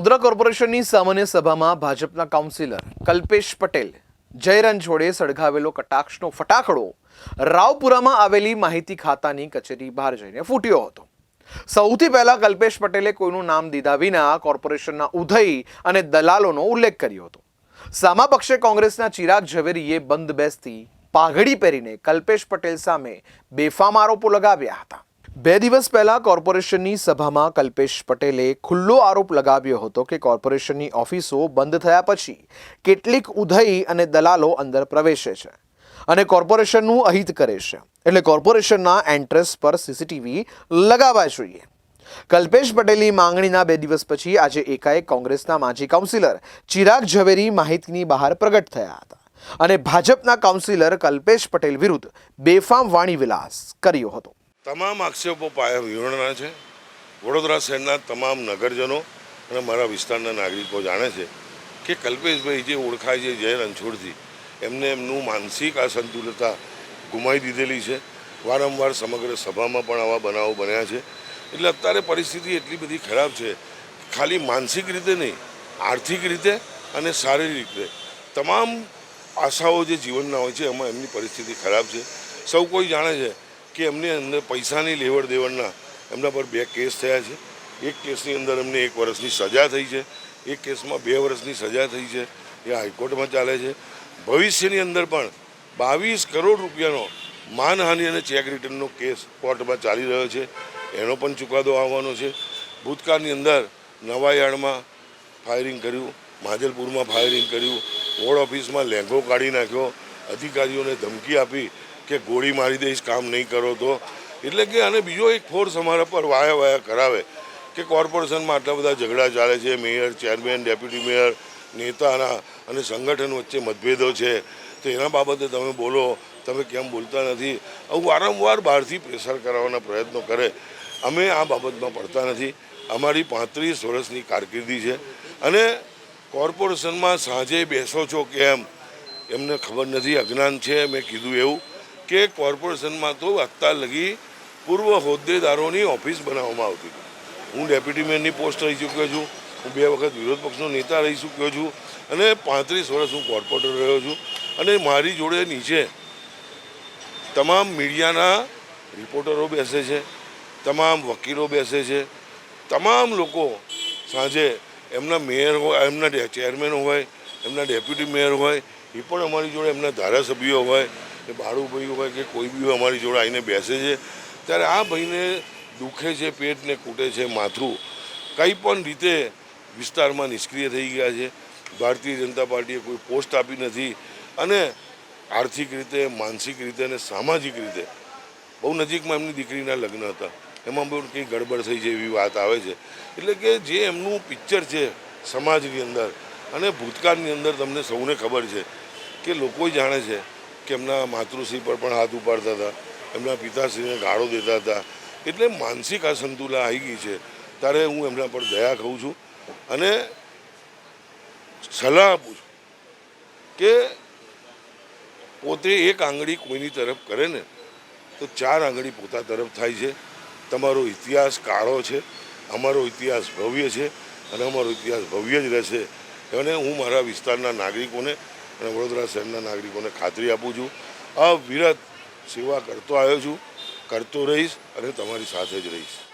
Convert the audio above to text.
વડોદરા કોર્પોરેશનની સામાન્ય સભામાં ભાજપના કાઉન્સિલર કલ્પેશ પટેલ જયરન જોડે સળગાવેલો કટાક્ષનો ફટાકડો રાવપુરામાં આવેલી માહિતી ખાતાની કચેરી બહાર જઈને ફૂટ્યો હતો. સૌથી પહેલા કલ્પેશ પટેલે કોઈનું નામ દીધા વિના કોર્પોરેશનના ઉધઈ અને દલાલોનો ઉલ્લેખ કર્યો હતો. સામા પક્ષે કોંગ્રેસના ચિરાગ ઝવેરીએ બંધ બેસતી પાઘડી પહેરીને કલ્પેશ પટેલ સામે બેફામ આરોપો લગાવ્યા હતા. બે દિવસ પહેલા કોર્પોરેશનની સભામાં કલ્પેશ પટેલે ખુલ્લો આરોપ લગાવ્યો હતો કે કોર્પોરેશનની ઓફિસો બંધ થયા પછી કેટલીક ઉધઈ અને દલાલો અંદર પ્રવેશે છે અને કોર્પોરેશનનું અહિત કરે છે. એટલે કોર્પોરેશનના એન્ટ્રન્સ પર સીસીટીવી લગાવવા જોઈએ. કલ્પેશ પટેલની માંગણીના બે દિવસ પછી આજે એકાએક કોંગ્રેસના માજી કાઉન્સિલર ચિરાગ ઝવેરી માહિતીની બહાર પ્રગટ થયા હતા અને ભાજપના કાઉન્સિલર કલ્પેશ પટેલ વિરુદ્ધ બેફામ વાણીવિલાસ કર્યો હતો. તમામ આક્ષેપો પાયા વિહોણના છે. વડોદરા શહેરના તમામ નગરજનો અને મારા વિસ્તારના નાગરિકો જાણે છે કે કલ્પેશભાઈ જે ઓળખાય છે જય રણછોડથી, એમને એમનું માનસિક અસંતુલતા ગુમાવી દીધેલી છે. વારંવાર સમગ્ર સભામાં પણ આવા બનાવો બન્યા છે. એટલે અત્યારે પરિસ્થિતિ એટલી બધી ખરાબ છે. ખાલી માનસિક રીતે નહીં, આર્થિક રીતે અને શારીરિક રીતે. તમામ આશાઓ જે જીવનના હોય છે, એમાં એમની પરિસ્થિતિ ખરાબ છે. સૌ કોઈ જાણે છે કે એમની અંદર પૈસાની લેવડ દેવડના એમના પર બે કેસ થયા છે. એક કેસની અંદર એમને એક વર્ષની સજા થઈ છે. એક કેસમાં બે વર્ષની સજા થઈ છે. એ હાઈકોર્ટમાં ચાલે છે. ભવિષ્યની અંદર પણ બાવીસ કરોડ રૂપિયાનો માનહાનિ અને ચેક રિટર્નનો કેસ કોર્ટમાં ચાલી રહ્યો છે. એનો પણ ચુકાદો આવવાનો છે. ભૂતકાળની અંદર નવાયાળમાં ફાયરિંગ કર્યું, માજલપુરમાં ફાયરિંગ કર્યું, વોર્ડ ઓફિસમાં લેંઘો કાઢી નાખ્યો, અધિકારીઓને ધમકી આપી કે ગોળી મારી દઈશ કામ નહીં કરો તો. એટલે કે અને બીજો એક ફોર્સ અમારા પર વાયા વાયા કરાવે કે કોર્પોરેશનમાં આટલા બધા ઝઘડા ચાલે છે. મેયર, ચેરમેન, ડેપ્યુટી મેયર, નેતાના અને સંગઠન વચ્ચે મતભેદો છે. તો એના બાબતે તમે બોલો, તમે કેમ બોલતા નથી? આવું વારંવાર બહારથી પ્રેશર કરાવવાના પ્રયત્નો કરે. અમે આ બાબતમાં પડતા નથી. અમારી પાંત્રીસ વર્ષની કારકિર્દી છે. અને કોર્પોરેશનમાં સાંજે બેસો છો કેમ? એમને ખબર નથી. અજ્ઞાન છે, મેં કીધું એવું. કે કોર્પોરેશનમાં તો અત્યાર લગી પૂર્વ હોદ્દેદારોની ઓફિસ બનાવવામાં આવતી હું ડેપ્યુટી મેયરની પોસ્ટ રહી ચૂક્યો છું. હું બે વખત વિરોધ પક્ષનો નેતા રહી ચૂક્યો છું અને પાંત્રીસ વર્ષ હું કોર્પોરેટર રહ્યો છું અને મારી જોડે નીચે તમામ મીડિયાના રિપોર્ટરો બેસે છે, તમામ વકીલો બેસે છે, તમામ લોકો સાંજે એમના મેયર હોય એમના ચેરમેન હોય, એમના ડેપ્યુટી મેયર હોય, એ પણ અમારી જોડે એમના ધારાસભ્યો હોય કે બાળુભાઈ હોય કે કોઈ બી અમારી જોડે આવીને બેસે છે, ત્યારે આ ભાઈને દુખે છે, પેટને કૂટે છે, માથું, કંઈ પણ રીતે વિસ્તારમાં નિષ્ક્રિય થઈ ગયા છે. ભારતીય જનતા પાર્ટીએ કોઈ પોસ્ટ આપી નથી અને આર્થિક રીતે, માનસિક રીતે અને સામાજિક રીતે બહુ નજીકમાં એમની દીકરીના લગ્ન હતા. એમાં બહુ કંઈ ગડબડ થઈ છે એવી વાત આવે છે. એટલે કે જે એમનું પિક્ચર છે સમાજની અંદર અને ભૂતકાળની અંદર તમને સૌને ખબર છે કે લોકો જાણે છે કે એમના માતૃશ્રી પર પણ હાથ ઉપાડતા હતા. એમના પિતાશ્રીને ગાળો દેતા હતા. એટલે માનસિક અસંતુલા આવી ગઈ છે. ત્યારે હું એમના પર દયા કહું છું અને સલાહ આપું છું કે પોતે એક આંગળી કોઈની તરફ કરે ને, તો ચાર આંગળી પોતા તરફ થાય છે. તમારો ઇતિહાસ કાળો છે, અમારો ઇતિહાસ ભવ્ય છે અને અમારો ઇતિહાસ ભવ્ય જ રહેશે. અને હું મારા વિસ્તારના નાગરિકોને અને વડોદરા શહેરના નાગરિકોને ખાતરી આપું છું. અવિરત સેવા કરતો આવ્યો છું. કરતો રહીશ અને તમારી સાથે જ રહીશ.